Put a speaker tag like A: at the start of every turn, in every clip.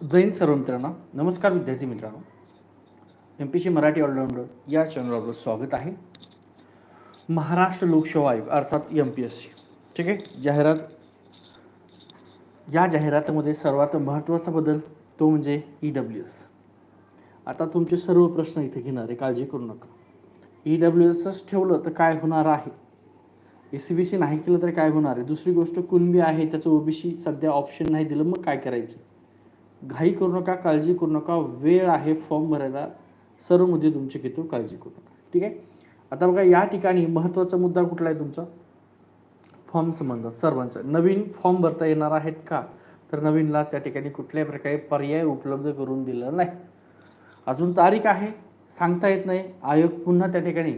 A: जैन सर्व मित्रांनो नमस्कार विद्यार्थी मित्रांनो. M P C Marathi all rounder या चॅनलवर आपलं स्वागत आहे. महाराष्ट्र लोकसेवा आयोग अर्थात एम पी एस सी ठीक आहे? जाहिरात या जाहिरातीमध्ये सर्वात महत्त्वाचा बदल तो म्हणजे ई डब्ल्यू एस आता तुमचे सर्व प्रश्न इथे घेणार आहे काळजी करू नका. ई डब्ल्यू एसच ठेवलं तर काय होणार आहे? ए सी बी सी नाही केलं तर काय होणार आहे? दुसरी गोष्ट कुणबी आहे? त्याचं ओबीसी सध्या ऑप्शन नाही दिलं मग काय करायचं? घाई करू नका काळजी करू नका वेळ आहे फॉर्म भरायला. सर्व मुद्दे तुमचे घेतो काळजी करू नका. ठीक आहे? आता बघा या ठिकाणी महत्त्वाचा मुद्दा कुठला आहे तुमचा? फॉर्म संबंधात सर्वांचा. नवीन फॉर्म भरता येणार आहेत का? तर नवीनला त्या ठिकाणी कुठल्याही प्रकारे पर्याय उपलब्ध करून दिला नाही. अजून तारीख आहे सांगता येत नाही. आयोग पुन्हा त्या ठिकाणी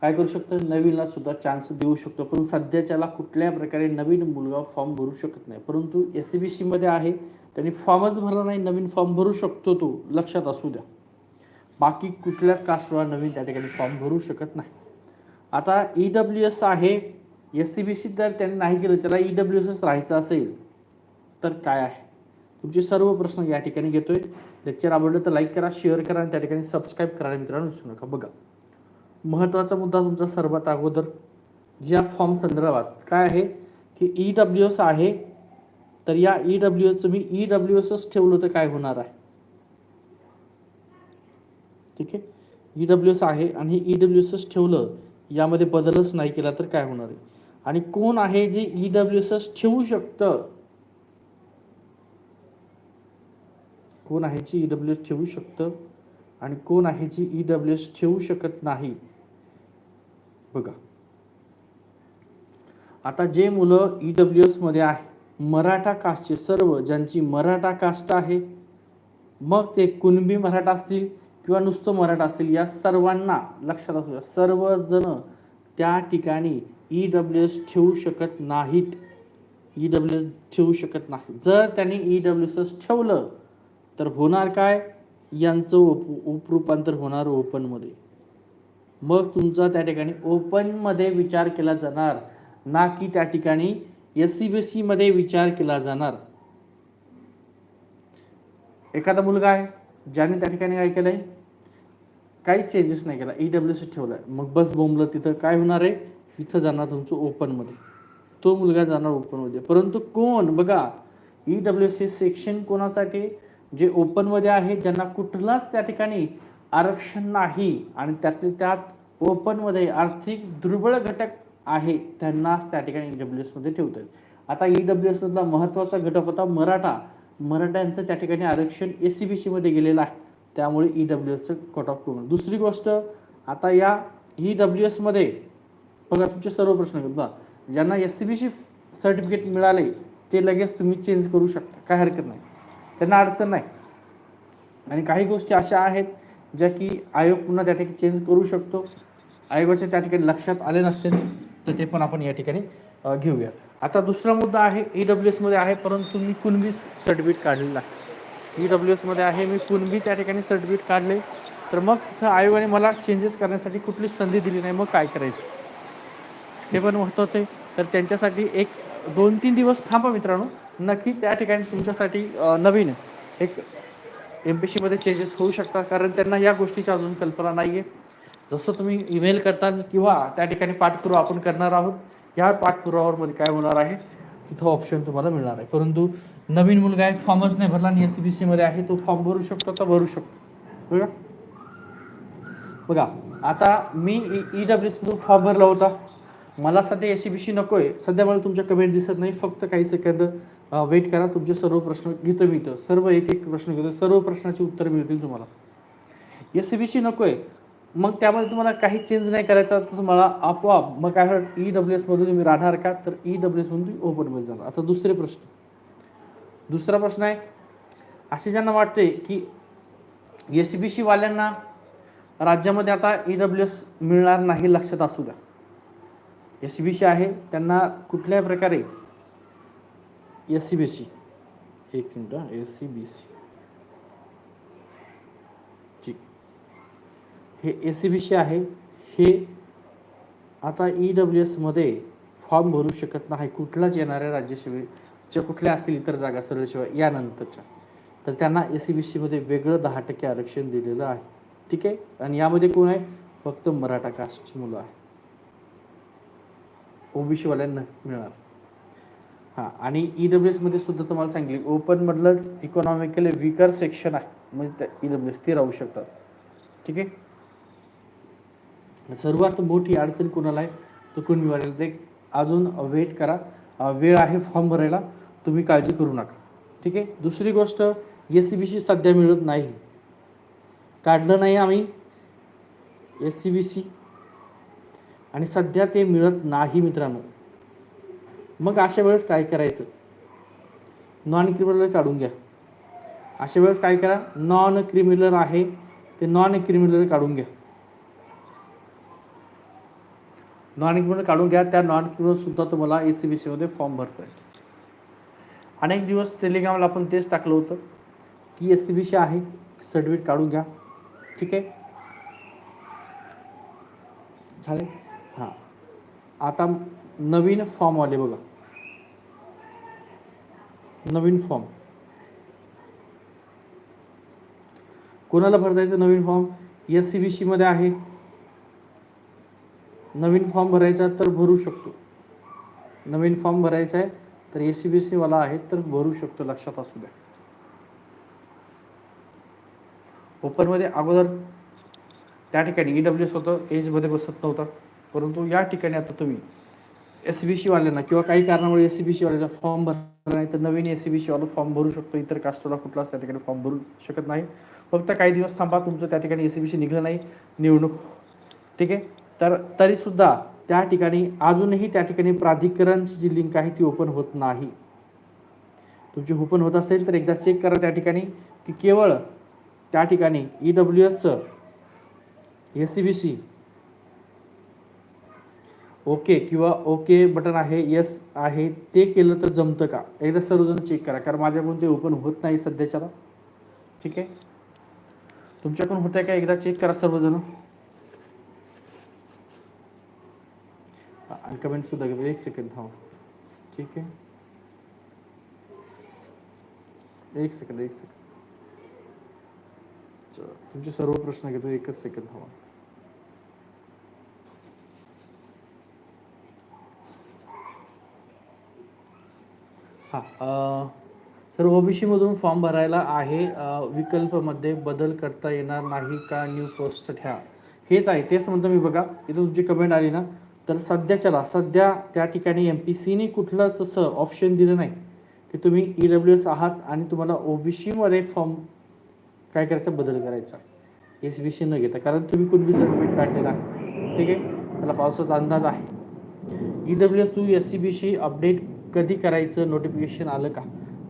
A: काय करू शकतो? नवीनला सुद्धा चान्स देऊ शकतो. पण सध्याच्याला कुठल्या प्रकारे नवीन मुलगा फॉर्म भरू शकत नाही. परंतु एस सी बी सीमध्ये आहे. त्यांनी फॉर्मच भरला नाही नवीन फॉर्म भरू शकतो तो लक्षात असू द्या. बाकी कुठल्याच कास्टवर नवीन त्या ठिकाणी फॉर्म भरू शकत नाही. आता ई डब्ल्यू एस आहे एस सी बी सी जर त्यांनी नाही केलं त्याला ई डब्ल्यू एस राहायचं असेल तर काय आहे? तुमचे सर्व प्रश्न या ठिकाणी घेतोय. लेक्चर आवडलं तर लाईक करा शेअर करा आणि त्या ठिकाणी सबस्क्राईब करायला मित्रांनो विसरू नका. बघा महत्त्वाचा मुद्दा तुमचा सर्वात अगोदर या फॉर्म संदर्भात काय आहे? की ई डब्ल्यू एस आहे तर या ई डब्ल्यू एसचं मी ई डब्ल्यू एसच ठेवलं तर काय होणार आहे? ठीक आहे? ई डब्ल्यू एस आहे आणि ई डब्ल्यू एसच ठेवलं यामध्ये बदलच नाही केला तर काय होणार आहे? आणि कोण आहे जे ई डब्ल्यू एसच ठेवू शकतं? कोण आहे जे ई डब्ल्यू एस ठेवू शकतं? आणि कोण आहे जे ई डब्ल्यू एस ठेवू शकत नाही? बघा. आता जे मुलं ई डब्ल्यू एसमध्ये आहे मराठा कास्टचे सर्व ज्यांची मराठा कास्ट आहे मग ते कुणबी मराठा असतील किंवा नुसतं मराठा असतील या सर्वांना लक्षात असू द्या सर्वजण त्या ठिकाणी ई डब्ल्यू एस ठेवू शकत नाहीत. ई डब्ल्यू एस ठेवू शकत नाही. जर त्यांनी ई डब्ल्यू एस ठेवलं तर होणार काय? यांचं उप उपरूपांतर होणार ओपनमध्ये मग तुमचा त्या ठिकाणी ओपनमध्ये विचार केला जाणार ना की त्या ठिकाणी एस सी बी सीमध्ये विचार केला जाणार. एखादा मुलगा आहे ज्याने त्या ठिकाणी काय केलंय काही चेंजेस नाही केला. ई डब्ल्यू सी ठेवलाय. मग बस बोंबलं तिथं काय होणार आहे? इथं जाणार तुमचं ओपनमध्ये तो मुलगा जाणार ओपनमध्ये परंतु कोण? बघा ई डब्ल्यू सी सेक्शन कोणासाठी? जे ओपनमध्ये आहे ज्यांना कुठलाच त्या ठिकाणी आरक्षण नाही आणि त्यातले त्यात ओपनमध्ये आर्थिक दुर्बळ घटक आहे त्यांनाच त्या ठिकाणी ई डब्ल्यू एसमध्ये ठेवतात आता ई डब्ल्यू एसमधला महत्त्वाचा घटक होता मराठा. मराठ्यांचं त्या ठिकाणी आरक्षण ए सी बी सीमध्ये गेलेलं आहे. त्यामुळे ई डब्ल्यू एसचं कट ऑफ पूर्ण. दुसरी गोष्ट आता या ई डब्ल्यू एसमध्ये बघा तुमचे सर्व प्रश्न बघा ज्यांना S C B C certificate मिळाले ते लगेच तुम्ही चेंज करू शकता. काय हरकत नाही. त्यांना अडचण नाही. आणि काही गोष्टी अशा आहेत ज्या की आयोग पुन्हा त्या ठिकाणी चेंज करू शकतो. आयोगाच्या त्या ठिकाणी लक्षात आले नसते तर ते पण आपण या ठिकाणी घेऊया. आता दुसरा मुद्दा आहे ई डब्ल्यू एसमध्ये आहे परंतु मी कुणबी सर्टिफिकेट काढलेलं आहे ई डब्ल्यू एसमध्ये आहे मी कुणबी त्या ठिकाणी सर्टिफिकेट काढले. तर मग तिथं आयोगाने मला चेंजेस करण्यासाठी कुठलीच संधी दिली नाही. मग काय करायचं? हे पण महत्त्वाचं आहे. तर त्यांच्यासाठी एक दोन तीन दिवस थांबा मित्रांनो. नक्की त्या ठिकाणी तुमच्यासाठी नवीन एक एम पी सीमध्ये चेंजेस होऊ शकतात. कारण त्यांना या गोष्टीची अजून कल्पना नाही आहे जसं तुम्ही ईमेल करता किंवा त्या ठिकाणी पाठपुरावा आपण करणार आहोत या पाठपुरावामध्ये काय होणार आहे तिथं ऑप्शन तुम्हाला मिळणार आहे. परंतु नवीन मुलगा आहे फॉर्मच नाही भरला आणि एस बी सीमध्ये आहे तो फॉर्म भरू शकतो तर भरू शकतो. बघा. बघा आता मी e- ई डब्ल्यू मधून फॉर्म भरला होता. मला सध्या एस सी बी सी नको आहे सध्या मला तुमच्या कमेंट दिसत नाही. फक्त काही सेकंद वेट करा. तुमचे सर्व प्रश्न घेतो मी इथं. सर्व एक एक प्रश्न घेतो. सर्व प्रश्नाची उत्तर मिळतील तुम्हाला. एस सी बी सी नको आहे मग त्यामध्ये तुम्हाला काही चेंज नाही करायचा तर तुम्हाला आपोआप मग काय होणार? ई डब्ल्यू एसमधून तुम्ही राहणार का? तर ई डब्ल्यू एसमधून तुम्ही ओपनमध्ये जाणार. आता दुसरे प्रश्न. दुसरा प्रश्न आहे असे ज्यांना वाटते की एस सी बी सीवाल्यांना राज्यामध्ये आता ई डब्ल्यू एस मिळणार नाही लक्षात असू द्या. एस सी बी सी आहे त्यांना कुठल्याही प्रकारे एस सी बी सी एक मिनटं एस सी बी सी ठीक हे ए सी बी सी आहे. हे आता ई डब्ल्यू एसमध्ये फॉर्म भरू शकत नाही. कुठलाच येणाऱ्या राज्यसेवेच्या कुठल्या असतील इतर जागा सरळ सेवा यानंतरच्या तर त्यांना ए सी बी सीमध्ये वेगळं दहा टक्के आरक्षण दिलेलं आहे. ठीक आहे? आणि यामध्ये कोण आहे? फक्त मराठा कास्टची मुलं आहे ओबीसीवाल्यांना मिळणार. हां आणि ई डब्ल्यू एसमध्ये सुद्धा तुम्हाला सांगितले ओपनमधलंच इकॉनॉमिकली विकर सेक्शन आहे. म्हणजे त्या ई डब्ल्यू एस ते राहू शकतात. ठीक आहे? सर्वात मोठी अडचण कोणाला आहे तर कुणबीवाल्याला ते अजून वेट करा. वेळ आहे फॉर्म भरायला. तुम्ही काळजी करू नका. ठीक आहे? दुसरी गोष्ट एस सी बी सी सध्या मिळत नाही. काढलं नाही आम्ही एस सी बी सी आणि सध्या ते मिळत नाही मित्रांनो. मग अशा वेळेस काय करायचं? नॉन क्रिमिनल काढून घ्या. अशा वेळेस काय करा? नॉन क्रिमिनल आहे ते नॉन क्रिमिनल काढून घ्या. नॉन क्रिमिनल काढून घ्या. त्या नॉन क्रिमिनल सुद्धा तुम्हाला ए सी बी सीमध्ये फॉर्म भरता येईल. अनेक दिवस टेलिग्रामला आपण तेच टाकलं होतं की एस सी बी सी आहे सर्टिफिकेट काढून घ्या. ठीक आहे? झाले? हां. आता नवीन फॉर्म आले बघा. नवीन फॉर्म कोणाला भरता येतं नवीन फॉर्म एस सी बी सीमध्ये आहे. नवीन फॉर्म भरायचा तर भरू शकतो. नवीन फॉर्म भरायचा आहे तर ए सी बी सीवाला आहे तर भरू शकतो लक्षात असू द्या. ओपनमध्ये अगोदर त्या ठिकाणी ई डब्ल्यू एस होतं एजमध्ये बसत नव्हतं. परंतु या ठिकाणी आता तुम्ही एस बी सीवाल्यांना किंवा काही कारणामुळे एस सी बी सीवाल्याचा फॉर्म भरला नाही तर नवीन एस सी बी सीवाला फॉर्म भरू शकतो. इतर कास्टला कुठलाच त्या ठिकाणी फॉर्म भरू शकत नाही. फक्त काही दिवस थांबा तुमचं त्या ठिकाणी एस सी बी सी निघलं नाही. निवडणूक ठीक आहे? तर तरीसुद्धा त्या ठिकाणी अजूनही त्या ठिकाणी प्राधिकरणची जी लिंक आहे ती ओपन होत नाही. तुमची ओपन होत असेल तर एकदा चेक करा त्या ठिकाणी की केवळ त्या ठिकाणी ई डब्ल्यू एसचं S C B C okay किंवा ओके बटन आहे येस आहे ते केलं तर जमतं का? एकदा सर्वजण चेक करा कारण माझ्याकडून ते ओपन होत नाही सध्याच्याला. ठीक आहे? तुमच्याकडून होतं का? एकदा चेक करा सर्वजण. आणि कमेंट सुद्धा घ्या एक सेकंद थांब हो. ठीक आहे? एक सेकंद एक सेकंद तुमचे सर्व प्रश्न घेतो एकच सेकंद हवा हां सर ओबीसी मधून फॉर्म भरायला आहे विकल्प विकल्पमध्ये बदल करता येणार नाही का न्यू पोस्टसाठी हा हेच आहे तेच म्हणतो मी बघा. इथं तुमची कमेंट आली ना. तर सध्याच्याला सध्या त्या ठिकाणी एम पी सीने कुठलं तसं ऑप्शन दिलं नाही की तुम्ही ई डब्ल्यू एस आहात आणि तुम्हाला ओबीसीमध्ये फॉर्म काय करायचा बदल करायचा. एस बी सी न घेता कारण तुम्ही कुणबी सर्टिफिकेट काढलेला आहे ठीक आहे? त्याला पावसाचा अंदाज आहे. E W S to S C B C update कधी करायचं नोटिफिकेशन आलं का?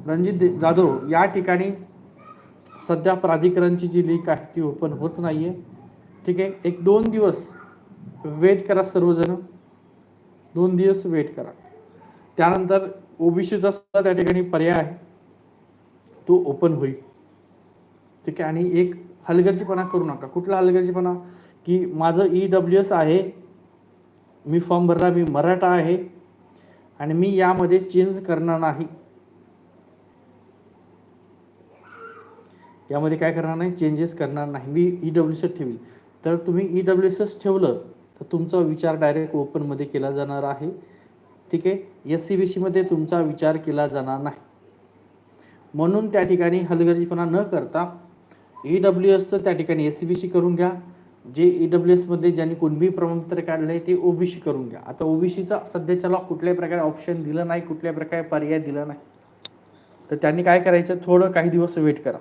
A: रणजित दे- जाधव या ठिकाणी सध्या प्राधिकरणची जी लीक आहे ती ओपन होत नाही आहे ठीक आहे? एक दोन दिवस वेट करा सर्वजण. दोन दिवस वेट करा. त्यानंतर ओबीसीचा सुद्धा त्या ठिकाणी पर्याय आहे. तो ओपन होईल. ठीक आहे? आणि एक हलगर्जीपणा करू नका. कुठला हलगर्जीपणा? की माझं ई डब्ल्यू एस आहे. मी फॉर्म भरला मी मराठा आहे. आणि मी यामध्ये चेंज करणार नाही. यामध्ये काय करणार नाही? चेंजेस करणार नाही. मी ई डब्ल्यू एस ठेवी तर तुम्ही ई डब्ल्यू एस ठेवलं तर तुमचा विचार डायरेक्ट ओपनमध्ये केला जाणार आहे. ठीक आहे? एस सी बी सीमध्ये तुमचा विचार केला जाणार नाही. म्हणून त्या ठिकाणी हलगर्जीपणा न करता ई डब्ल्यू एसचं त्या ठिकाणी एस सी बी सी करून घ्या. जे ई डब्ल्यू एसमध्ये ज्यांनी कुणबी प्रमाणपत्र काढलं आहे ते ओबीसी करून घ्या. आता ओबीसीचा सध्याच्याला कुठल्याही प्रकारे ऑप्शन दिलं नाही कुठल्याही प्रकारे पर्याय दिला नाही. तर त्यांनी काय करायचं? थोडं काही दिवस वेट करा.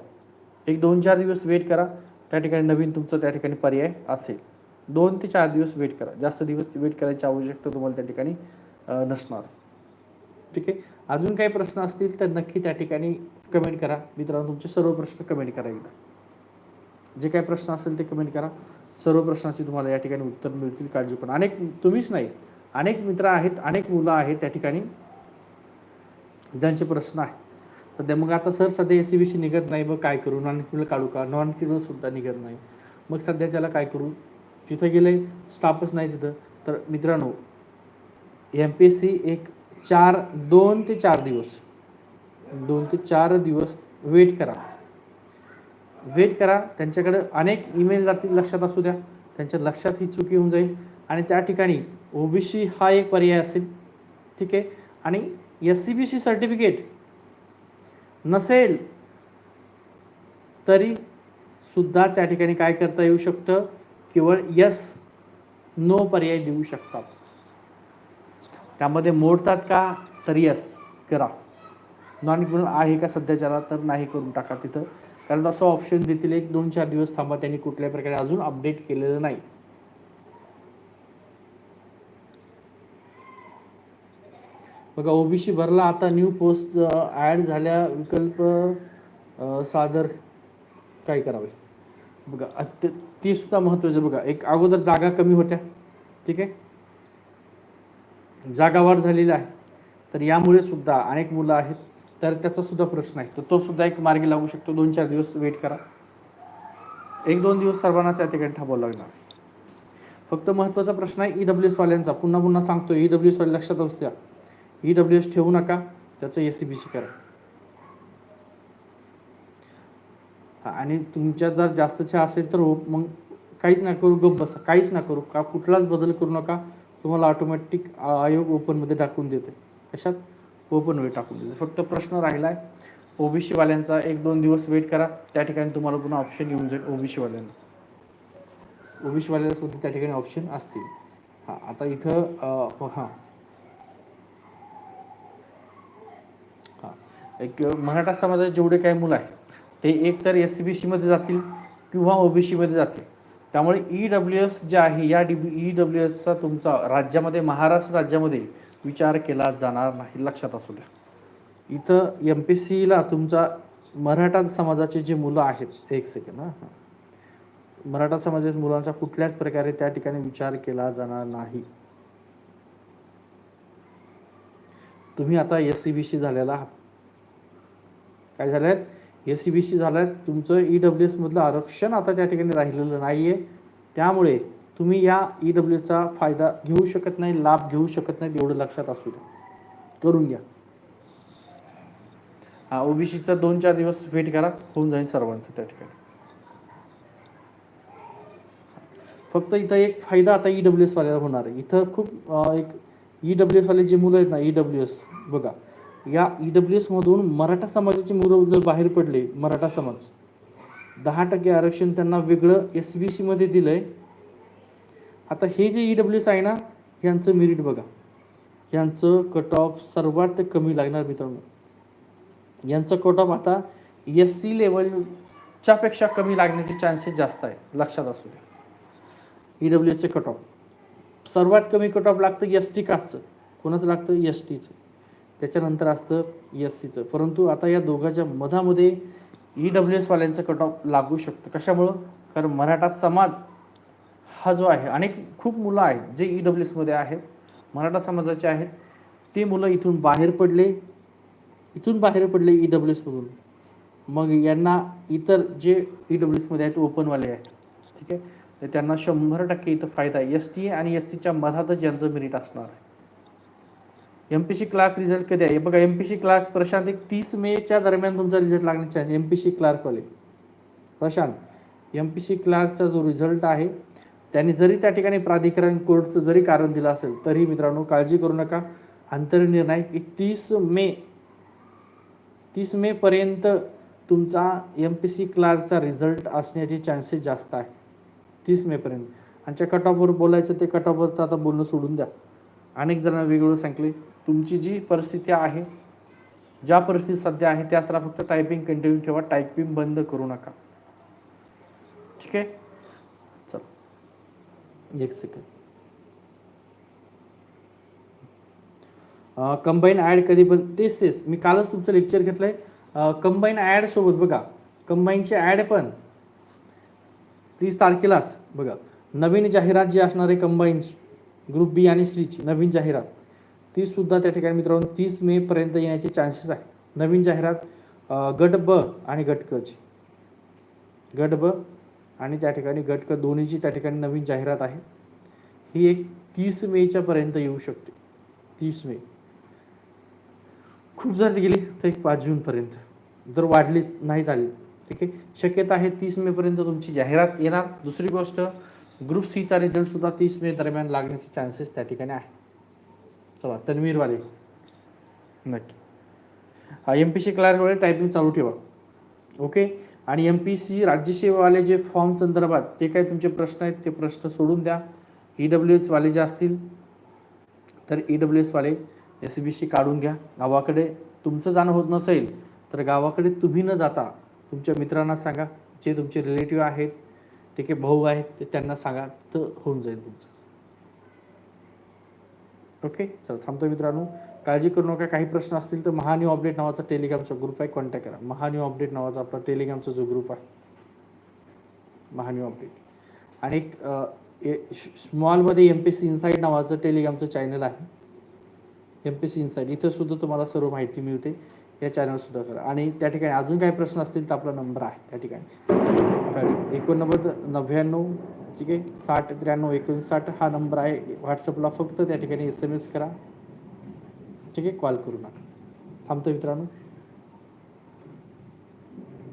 A: एक दोन चार दिवस वेट करा. त्या ठिकाणी नवीन तुमचं त्या ठिकाणी पर्याय असेल. दोन ते चार दिवस वेट करा. जास्त दिवस वेट करायची आवश्यकता तुम्हाला त्या ठिकाणी नसणार. ठीक आहे? अजून काही प्रश्न असतील तर नक्की त्या ठिकाणी कमेंट करा. मित्रांनो तुमचे सर्व प्रश्न कमेंट करा एकदा. जे काही प्रश्न असतील ते कमेंट करा. सर्व प्रश्नाची तुम्हाला या ठिकाणी उत्तर मिळतील काळजी पण अनेक तुम्हीच नाही अनेक मित्र आहेत अनेक मुलं आहेत त्या ठिकाणी ज्यांचे प्रश्न आहेत. सध्या मग आता सर सध्या एस सी बी सी निघत नाही मग काय करू? नॉन क्रिमिनल काढू का? नॉन क्रिमिनल सुद्धा निघत नाही. मग सध्या त्याला काय करू? तिथं गेले स्टाफच नाही तिथं. तर मित्रांनो एम पी एस सी एक चार दोन ते चार दिवस. दोन ते चार दिवस वेट करा. वेट करा. त्यांच्याकडे अनेक ईमेल जातील लक्षात असू द्या. त्यांच्या लक्षात ही चुकी होऊन जाईल. आणि त्या ठिकाणी ओबीसी हा एक पर्याय असेल. ठीक आहे? आणि S C B C certificate नसेल तरी सुद्धा त्या ठिकाणी काय करता येऊ शकतं? केवळ यस नो पर्याय देऊ शकतात. त्यामध्ये मोडतात का तर यस करा. नॉन म्हणून आहे का सध्याच्याला तर नाही करून टाका तिथं. कारण असं ऑप्शन देतील एक दोन चार दिवस थांबा त्यांनी कुठल्या प्रकारे अजून अपडेट केलेलं नाही. बघा ओबीसी भरला आता न्यू पोस्ट ॲड झाल्या विकल्प सादर काय करावे? बघा अत्यंत ते सुद्धा महत्त्वाचं बघा. एक अगोदर जागा कमी होत्या. ठीक आहे? जागा वाढ झालेली आहे. तर यामुळे सुद्धा अनेक मुलं आहेत. तर त्याचा सुद्धा प्रश्न आहे. तर तो सुद्धा एक मार्गी लागू शकतो. दोन चार दिवस वेट करा. एक दोन दिवस सर्वांना त्या ठिकाणी थांबावं लागणार. फक्त महत्त्वाचा प्रश्न आहे ई डब्ल्यू एस वाल्यांचा. पुन्हा पुन्हा सांगतो ई डब्ल्यू एस वाले लक्षात असू द्या. ई डब्ल्यू एस ठेवू नका. त्याचं एस सी बी सी करा हा, आणि तुमच्या जर जास्त छा असेल तर मग काहीच ना करू गप बसा. काहीच ना करू. का कुठलाच बदल करू नका. तुम्हाला ऑटोमॅटिक आयोग ओपनमध्ये टाकून देते. कशात? ओपनमध्ये टाकून देते. फक्त प्रश्न राहिला आहे ओबीसीवाल्यांचा एक दोन दिवस वेट करा. त्या ठिकाणी तुम्हाला पुन्हा ऑप्शन येऊन जाईल ओबीसीवाल्यांना. ओबीसीवाल्याला सुद्धा त्या ठिकाणी ऑप्शन असतील. हां आता इथं हां हां एक मराठा समाजाचे जेवढे काही मुलं आहेत ते एक तर एस सी बी सीमध्ये जातील किंवा ओबीसीमध्ये जातील. त्यामुळे ई डब्ल्यू एस जे आहे या डी ई डब्ल्यू एसचा तुमचा राज्यामध्ये महाराष्ट्र राज्यामध्ये विचार केला जाणार नाही. लक्षात असू द्या. इथं एम पी सीला तुमचा मराठा समाजाचे जे मुलं आहेत एक सेकंड हां मराठा समाजाच्या मुलांचा कुठल्याच प्रकारे त्या ठिकाणी विचार केला जाणार नाही. तुम्ही आता एस सी बी सी झालेला आहात. काय झालं एस सी बी सी झालं तुमचं ई डब्ल्यू एसमधलं आरक्षण आता त्या ठिकाणी राहिलेलं नाही आहे त्यामुळे तुम्ही या ई डब्ल्यूचा फायदा घेऊ शकत नाही लाभ घेऊ शकत नाही एवढं लक्षात असू द्या. करून घ्या. हा ओबीसीचा दोन चार दिवस वेट करा होऊन जाईल सर्वांचं त्या ठिकाणी. फक्त इथं एक फायदा आता ई डब्ल्यू एस वाल्याला होणार आहे. इथं खूप एक ई डब्ल्यू एस वाले जे मुलं आहेत ना ई डब्ल्यू एस बघा. या ई डब्ल्यू एसमधून मराठा समाजाचे मुलं जर बाहेर पडले मराठा समाज दहा टक्के आरक्षण त्यांना वेगळं एस बी सीमध्ये दिलं आहे आता हे जे ई डब्ल्यू एस आहे ना यांचं मेरिट बघा. यांचं कट ऑफ सर्वात कमी लागणार मित्रांनो. यांचं कट ऑफ आता एस सी लेवलच्या पेक्षा कमी लागण्याचे चान्सेस जास्त आहे लक्षात असू द्या. ई डब्ल्यू एसचे कट ऑफ सर्वात कमी कट ऑफ लागतं एस टी कास्टचं कोणाचं लागतं? एस टीचं त्याच्यानंतर असतं एस सीचं परंतु आता या दोघांच्या मधामध्ये ई डब्ल्यू एसवाल्यांचं कट ऑफ लागू शकतं. कशामुळं? कारण मराठा समाज हा जो आहे अनेक खूप मुलं आहेत जे ई डब्ल्यू एसमध्ये आहेत मराठा समाजाचे आहेत ते मुलं इथून बाहेर पडले इथून बाहेर पडले ई डब्ल्यू एसमधून मग यांना इतर जे ई डब्ल्यू एसमध्ये आहेत ओपनवाले आहेत ठीक आहे? तर त्यांना शंभर टक्के इथं फायदा आहे. एस टी आणि एस सीच्या मधातच यांचं मेरिट असणार आहे. M P C clerk result कधी आहे? बघा M P C clerk Prashant एक तीस मेच्या दरम्यान तुमचा रिझल्ट लागण्याची आहे. एम पी सी क्लार्कवाले प्रशांत एम पी सी क्लार्कचा जो रिझल्ट आहे त्यांनी जरी त्या ठिकाणी प्राधिकरण कोर्टचं जरी कारण दिलं असेल तरी मित्रांनो काळजी करू नका. अंतर्निर्णय तीस मे तीस मे पर्यंत तुमचा एम पी सी क्लार्कचा रिझल्ट असण्याचे चान्सेस जास्त आहे. तीस मेपर्यंत आणि कट ऑफवर बोलायचं ते कट ऑफवर तर आता बोलणं सोडून द्या. अनेक जणांना वेगवेगळं सांगले तुमची जी परिस्थिती आहे ज्या परिस्थिती सध्या आहे त्या त्याला फक्त टायपिंग कंटिन्यू ठेवा टायपिंग बंद करू नका. ठीक आहे? चल. एक सेकंड कंबाईन ॲड कधी पण तेच तेच. मी कालच तुमचं लेक्चर घेतलंय. कंबाईन ॲड सोबत बघा. कंबाईनची ॲड पण तीस तारखेलाच बघा. नवीन जाहिरात जी असणार आहे कंबाईनची ग्रुप बी आणि सीची नवीन जाहिरात. ती सुद्धा त्या ठिकाणी मित्रांनो तीस मे पर्यंत येण्याचे चान्सेस आहे नवीन जाहिरात गट ब आणि गट क गट ब आणि त्या ठिकाणी गट क दोन्हीची त्या ठिकाणी नवीन जाहिरात आहे. ही एक तीस मेच्या पर्यंत येऊ शकते. तीस मे. खूप जर गेली तर एक पाच जूनपर्यंत जर वाढलीच नाही चालेल ठीक आहे? शक्यता आहे तीस मे पर्यंत तुमची जाहिरात येणार. दुसरी गोष्ट ग्रुप सीचा रिझल्ट सुद्धा तीस मे दरम्यान लागण्याचे चान्सेस त्या ठिकाणी आहे चला तन्वीरवाले. नक्की. एम पी सी क्लार्कवाले टायपिंग चालू ठेवा. ओके आणि एम पी सी राज्यसेवावाले जे फॉर्म संदर्भात जे काही तुमचे प्रश्न आहेत ते प्रश्न सोडून द्या. ई डब्ल्यू एसवाले जे असतील तर ई डब्ल्यू एसवाले एस बी सी काढून घ्या. गावाकडे तुमचं जाणं होत नसेल तर गावाकडे तुम्ही न जाता तुमच्या मित्रांना सांगा. जे तुमचे रिलेटिव्ह आहेत ठीक आहे भाऊ आहेत ते त्यांना सांगा. तर होऊन जाईल तुमचं. ओके चल थांबतो मित्रांनो. काळजी करू नका. काही प्रश्न असतील तर महान्यू अपडेट नावाचा टेलिग्रामचा ग्रुप आहे. कॉन्टॅक्ट करा. महान्यू अपडेट नावाचा आपला टेलिग्रामचा जो ग्रुप आहे. महान्यू अपडेट आणि एक स्मॉलमध्ये एम पी सी इन्साईड नावाचं टेलिग्रामचं चॅनल आहे. एम पी सी इन्साईड इथं सुद्धा तुम्हाला सर्व माहिती मिळते. या चॅनल सुद्धा करा. आणि त्या ठिकाणी अजून काही प्रश्न असतील तर आपला नंबर आहे. त्या ठिकाणी. एकोणनव्वद नव्याण्णव ठीक आहे? साठ त्र्याण्णव एकोणसाठ हा नंबर आहे. व्हॉट्सअपला फक्त त्या ठिकाणी एस एम एस करा. ठीक आहे? कॉल करू नका. थांबतो मित्रांनो.